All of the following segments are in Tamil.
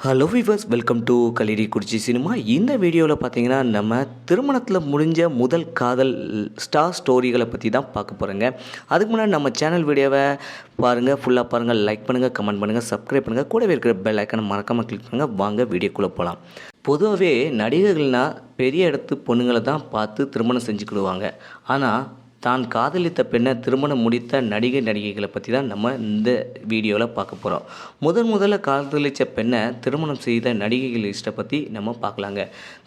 Hello viewers welcome to Kaliri Kurichi cinema இந்த வீடியோவில் பார்த்தீங்கன்னா நம்ம திருமணத்தில் முடிஞ்ச முதல் காதல் ஸ்டார் ஸ்டோரிகளை பற்றி தான் பார்க்க போகிறோங்க அதுக்கு முன்னாடி நம்ம சேனல் வீடியோவை பாருங்கள் ஃபுல்லாக பாருங்கள் லைக் பண்ணுங்கள் கமெண்ட் பண்ணுங்கள் சப்ஸ்கிரைப் பண்ணுங்கள் கூடவே இருக்கிற பெல் ஐக்கனை மறக்காமல் கிளிக் பண்ணுங்கள் வாங்க வீடியோக்குள்ளே போகலாம் பொதுவாகவே நடிகர்கள்னால் பெரிய இடத்து பொண்ணுங்களை தான் பார்த்து திருமணம் செஞ்சுக்கிடுவாங்க. ஆனால் தான் காதலித்த பெண்ணை திருமணம் முடித்த நடிகை நடிகைகளை பற்றி தான் நம்ம இந்த வீடியோவில் பார்க்க போகிறோம் முதன் முதல்ல காதலித்த பெண்ணை திருமணம் செய்த நடிகைகள் லிஸ்ட்டை பற்றி நம்ம பார்க்கலாங்க.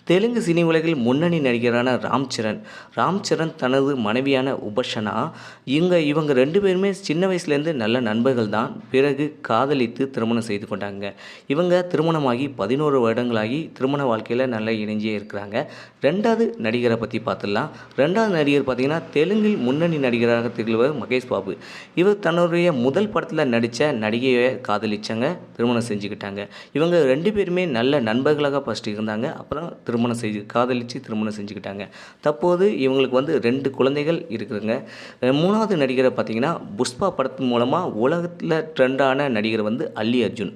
தெலுங்கு சினி உலகில் முன்னணி நடிகரான ராம் சரண். ராம் சரண் தனது மனைவியான உபஷனா. இங்கே இவங்க ரெண்டு பேருமே சின்ன வயசுலேருந்து நல்ல நண்பர்கள் தான். பிறகு காதலித்து திருமணம் செய்து கொண்டாங்க. இவங்க திருமணமாகி பதினோரு வருடங்களாகி திருமண வாழ்க்கையில் நல்லா இணைஞ்சே இருக்கிறாங்க. ரெண்டாவது நடிகரை பற்றி பார்த்துடலாம். ரெண்டாவது நடிகர் பார்த்திங்கன்னா தெலுங்கில் முன்னணி நடிகராக திகழ்வர் மகேஷ் பாபு. இவர் தன்னுடைய முதல் படத்தில் நடித்த நடிகையை காதலிச்சாங்க திருமணம் செஞ்சுக்கிட்டாங்க. இவங்க ரெண்டு பேருமே நல்ல நண்பர்களாக ஃபஸ்ட்டு இருந்தாங்க. அப்புறம் திருமணம் செஞ்சு காதலித்து திருமணம் செஞ்சுக்கிட்டாங்க. தற்போது இவங்களுக்கு வந்து ரெண்டு குழந்தைகள் இருக்குதுங்க. மூணாவது நடிகரை பார்த்திங்கன்னா புஷ்பா படத்தின் மூலமாக உலகத்தில் ட்ரெண்டான நடிகர் வந்து அல்லி அர்ஜுன்.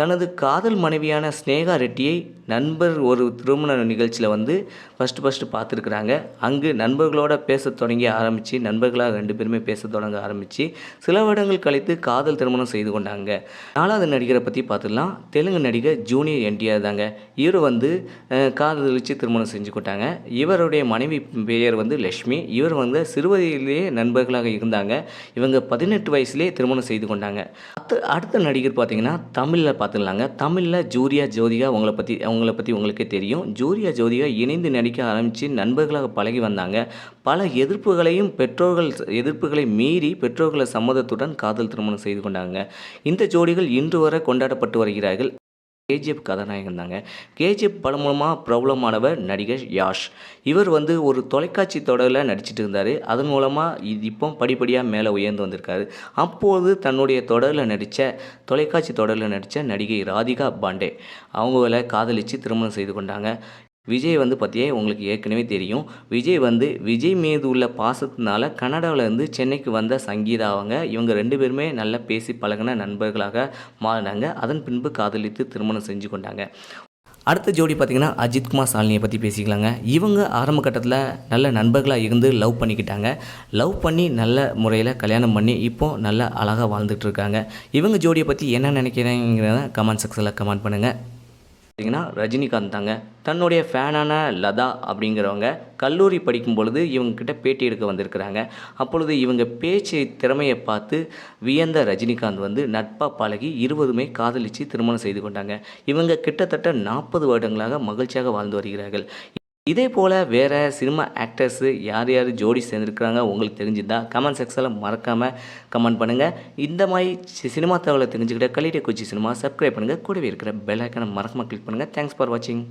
தனது காதல் மனைவியான ஸ்னேகா ரெட்டியை நண்பர் ஒரு திருமண நிகழ்ச்சியில் வந்து ஃபஸ்ட்டு ஃபஸ்ட்டு பார்த்துருக்குறாங்க. அங்கு நண்பர்களோட பேச தொடங்கி ஆரம்பித்து நண்பர்களாக ரெண்டு பேருமே பேச தொடங்க ஆரம்பித்து சில வருடங்கள் கழித்து காதல் திருமணம் செய்து கொண்டாங்க. நாலாவது நடிகரை பற்றி பார்த்துடலாம். தெலுங்கு நடிகர் ஜூனியர் என்டிஆர் தாங்க. இவர் வந்து காதலிச்சு திருமணம் செஞ்சு கொண்டாங்க. இவருடைய மனைவி பெயர் வந்து லக்ஷ்மி இவர் வந்து சிறுவயதிலேயே நண்பர்களாக இருந்தாங்க. இவங்க பதினெட்டு வயசுலேயே திருமணம் செய்து கொண்டாங்க. அடுத்த அடுத்த நடிகர் பார்த்தீங்கன்னா தமிழில் பார்த்துக்கலாங்க. தமிழில் ஜூரியா ஜோதிகா உங்களை பற்றி அவங்கள பற்றி உங்களுக்கே தெரியும். ஜூரியா ஜோதிகா இணைந்து நடிக்க ஆரம்பித்து நண்பர்களாக பழகி வந்தாங்க. பல எதிர்ப்புகளையும் பெற்றோர்கள் எதிர்ப்புகளை மீறி பெற்றோர்களை சம்மதத்துடன் காதல் திருமணம் செய்து கொண்டாங்க. இந்த ஜோடிகள் இன்று வரை கொண்டாடப்பட்டு வருகிறார்கள். கேஜிஎஃப் கதாநாயகன் தாங்க கேஜிஎஃப் படம் மூலமாக பிரபலமானவர் நடிகர் யாஷ். இவர் வந்து ஒரு தொலைக்காட்சி தொடரில் நடிச்சிட்டு இருந்தார் அதன் மூலமாக இது இப்போ படிப்படியாக மேலே உயர்ந்து வந்திருக்காரு. அப்போது தன்னுடைய தொடரில் நடித்த தொலைக்காட்சி தொடரில் நடித்த நடிகை ராதிகா பாண்டே. அவங்கள காதலித்து திருமணம் செய்து கொண்டாங்க. விஜய் வந்து பற்றியே உங்களுக்கு ஏற்கனவே தெரியும். விஜய் வந்து விஜய் மீது உள்ள பாசத்தினால கனடாவிலேருந்து சென்னைக்கு வந்த சங்கீதா அவங்க இவங்க ரெண்டு பேருமே நல்லா பேசி பழகின நண்பர்களாக மாறினாங்க. அதன் பின்பு காதலித்து திருமணம் செஞ்சு கொண்டாங்க. அடுத்த ஜோடி பார்த்திங்கன்னா அஜித்குமார் சாலினியை பற்றி பேசிக்கலாங்க. இவங்க ஆரம்ப கட்டத்தில் நல்ல நண்பர்களாக இருந்து லவ் பண்ணிக்கிட்டாங்க. லவ் பண்ணி நல்ல முறையில் கல்யாணம் பண்ணி இப்போது நல்ல அழகாக வாழ்ந்துட்டுருக்காங்க இவங்க ஜோடியை பற்றி என்ன நினைக்கிறீங்கிறத கமெண்ட் செக்ஷனில் கமெண்ட் பண்ணுங்கள் பார்த்தீங்கன்னா ரஜினிகாந்த் தாங்க தன்னுடைய ஃபேனான லதா அப்படிங்கிறவங்க கல்லூரி படிக்கும் பொழுது இவங்கக்கிட்ட பேட்டி எடுக்க வந்திருக்கிறாங்க. அப்பொழுது இவங்க பேச்சு திறமையை பார்த்து வியந்த ரஜினிகாந்த் வந்து நட்பாக பழகி இருபதுமே காதலித்து திருமணம் செய்து கொண்டாங்க. இவங்க கிட்டத்தட்ட நாற்பது வருடங்களாக மகிழ்ச்சியாக வாழ்ந்து வருகிறார்கள். இதே போல் வேறு சினிமா ஆக்டர்ஸு யார் யார் ஜோடி சேர்ந்துருக்குறாங்க உங்களுக்கு தெரிஞ்சுதா கமெண்ட் செக்ஷனில் மறக்காமல் கமெண்ட் பண்ணுங்கள் இந்த மாதிரி சி- சினிமா தகவலை தெரிஞ்சுக்கிட்ட கலிடே கொச்சி சினிமா சப்ஸ்கிரைப் பண்ணுங்கள் கூடவே இருக்கிற பெல் ஐக்கனை மறக்காமல் கிளிக் பண்ணுங்கள் தேங்க்ஸ் ஃபார் வாட்சிங்